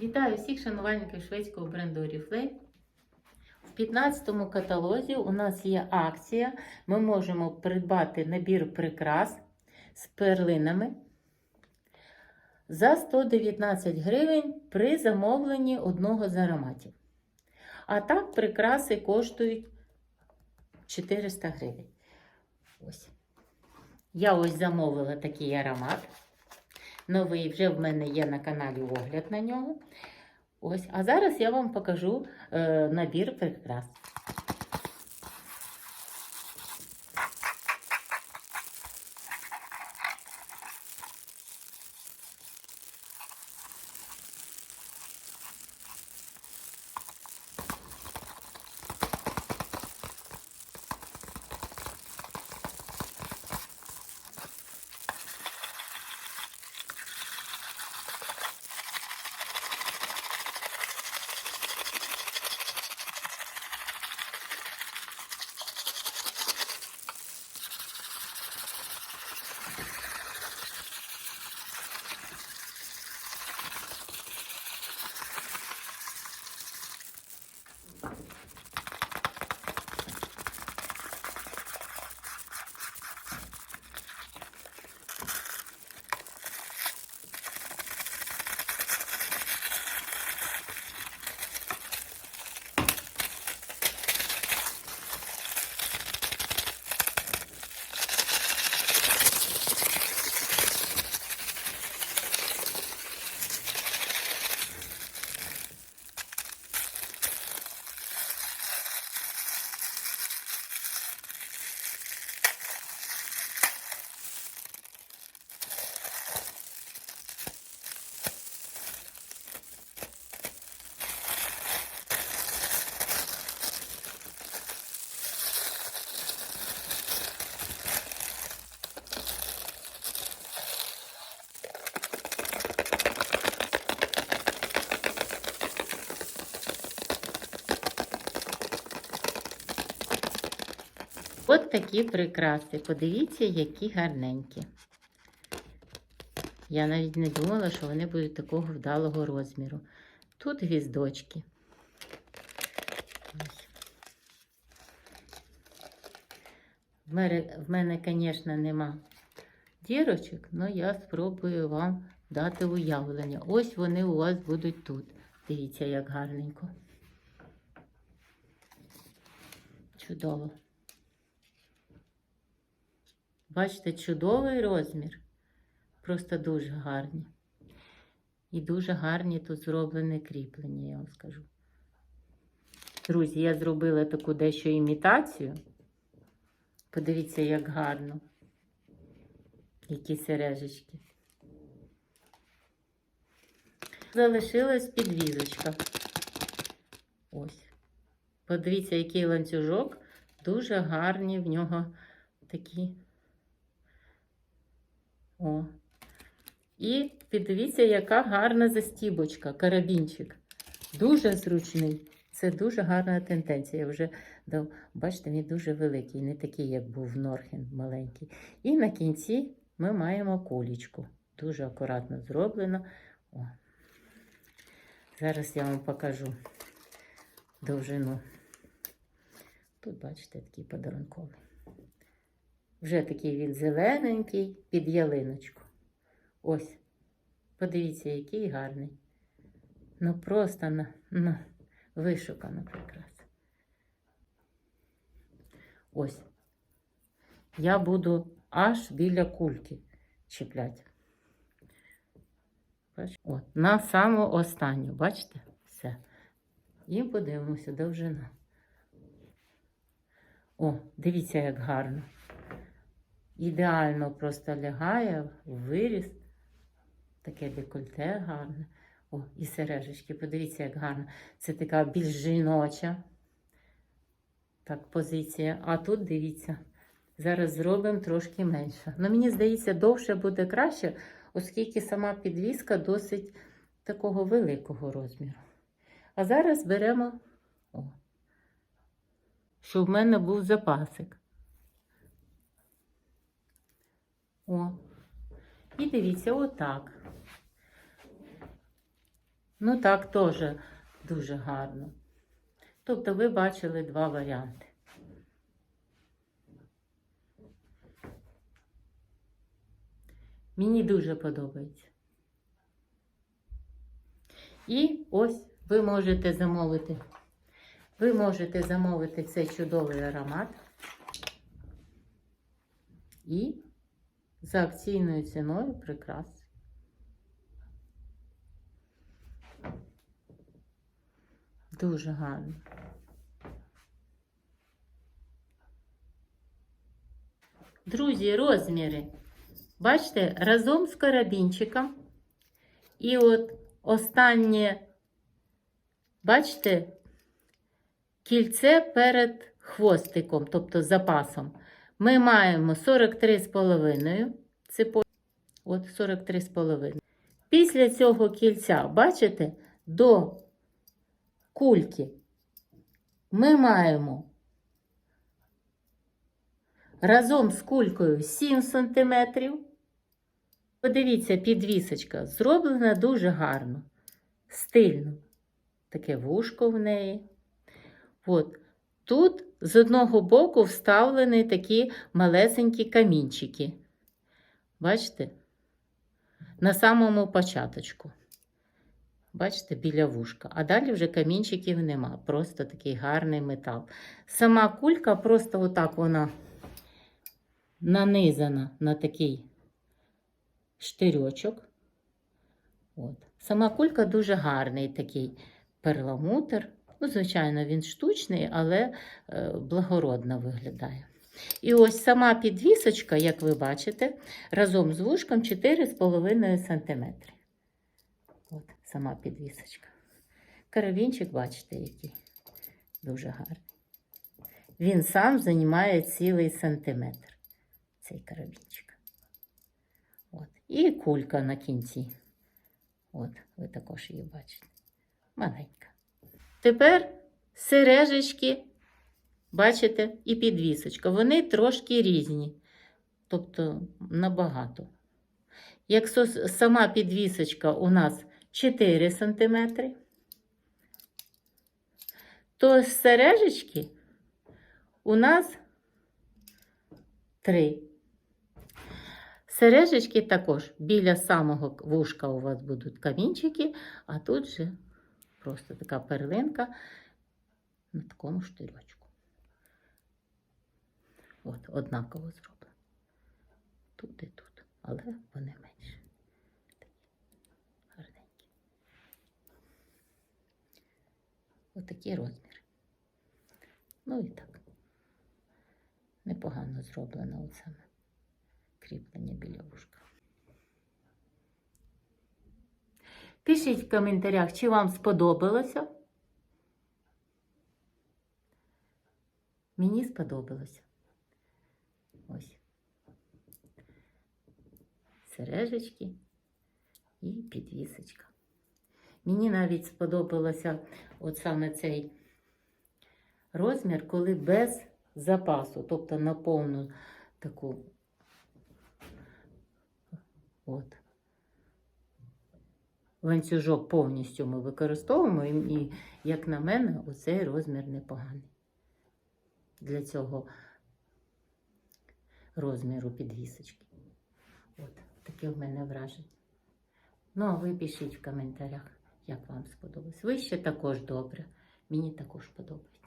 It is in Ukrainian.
Вітаю всіх шанувальників шведського бренду Oriflame. В 15 каталозі у нас є акція. Ми можемо придбати набір прикрас з перлинами за 119 гривень при замовленні одного з ароматів. А так прикраси коштують 400 гривень. Ось. Я ось замовила такий аромат. Новий вже в мене є на каналі огляд на нього. Ось. А зараз я вам покажу е, набір прикрас. От такі прикраси. Подивіться, які гарненькі. Я навіть не думала, що вони будуть такого вдалого розміру. Тут гвіздочки. В мене, звісно, нема дірочок, але я спробую вам дати уявлення. Ось вони у вас будуть тут. Дивіться, як гарненько. Чудово. Бачите, чудовий розмір. Просто дуже гарні. І дуже гарні тут зроблене кріплення, я вам скажу. Друзі, я зробила таку дещо імітацію. Подивіться, як гарно. Які сережечки. Залишилась підвізочка. Ось. Подивіться, який ланцюжок. Дуже гарні в нього такі. О. І подивіться, яка гарна застібочка, карабінчик. Дуже зручний. Це дуже гарна тенденція. Вже бачите, він дуже великий, не такий, як був Норхен маленький. І на кінці ми маємо кулічку. Дуже акуратно зроблено. О. Зараз я вам покажу довжину. Тут, бачите, такий подарунковий. Вже такий він зелененький під ялиночку. Ось. Подивіться, який гарний. Ну, просто на, ну, вишукано прикраса. Ось. Я буду аж біля кульки. Бачите? От, на саму останню, бачите? Все. І подивимося довжина. О, дивіться, як гарно. Ідеально просто лягає виріс. Таке декольте гарне. О, і сережечки, подивіться, як гарно. Це така більш жіноча так, позиція. А тут дивіться, зараз зробимо трошки менше. Ну, мені здається, довше буде краще, оскільки сама підвіска досить такого великого розміру. А зараз беремо, о, щоб в мене був запасик. О. І дивіться, отак. Ну так, теж дуже гарно. Тобто ви бачили два варіанти. Мені дуже подобається. І ось ви можете замовити. Ви можете замовити цей чудовий аромат. І за акційною ціною прикрас. Дуже гарно. Друзі, розміри. Бачите, разом з карабінчиком. І от останнє, бачите, кільце перед хвостиком, тобто запасом. Ми маємо 43,5 цепочки. От 43,5. Після цього кільця, бачите, до кульки ми маємо разом з кулькою 7 см. Подивіться, підвісочка зроблена дуже гарно, стильно. Таке вушко в неї. От. Тут з одного боку вставлені такі малесенькі камінчики. Бачите? На самому початочку. Бачите, біля вушка. А далі вже камінчиків нема. Просто такий гарний метал. Сама кулька просто отак вона нанизана на такий штирьочок. От. Сама кулька дуже гарний такий перламутр. Ну, звичайно, він штучний, але е, благородно виглядає. І ось сама підвісочка, як ви бачите, разом з вушком 4,5 см. От сама підвісочка. Карабінчик, бачите, який дуже гарний. Він сам займає цілий сантиметр, цей карабінчик. От. І кулька на кінці. От, ви також її бачите. Маленька. Тепер сережечки, бачите, і підвісочка. Вони трошки різні, тобто набагато. Якщо сама підвісочка у нас 4 см, то сережечки у нас 3. Сережечки також біля самого вушка у вас будуть камінчики, а тут же просто така перлинка на такому штирьочку. От, однаково зроблено. Тут і тут, але вони менші. Такі гарненькі. Отакі розміри. Ну і так. Непогано зроблено оце кріплення біля вушка. Пишіть в коментарях, чи вам сподобалося. Мені сподобалося. Ось. Сережечки і підвісочка. Мені навіть сподобалося от саме цей розмір, коли без запасу, тобто на повну таку. От. Ланцюжок повністю ми використовуємо, і, як на мене, оцей розмір непоганий. Для цього розміру підвісочки. От, таке в мене враження. Ну, а ви пишіть в коментарях, як вам сподобалось. Ви ще також добре. Мені також подобається.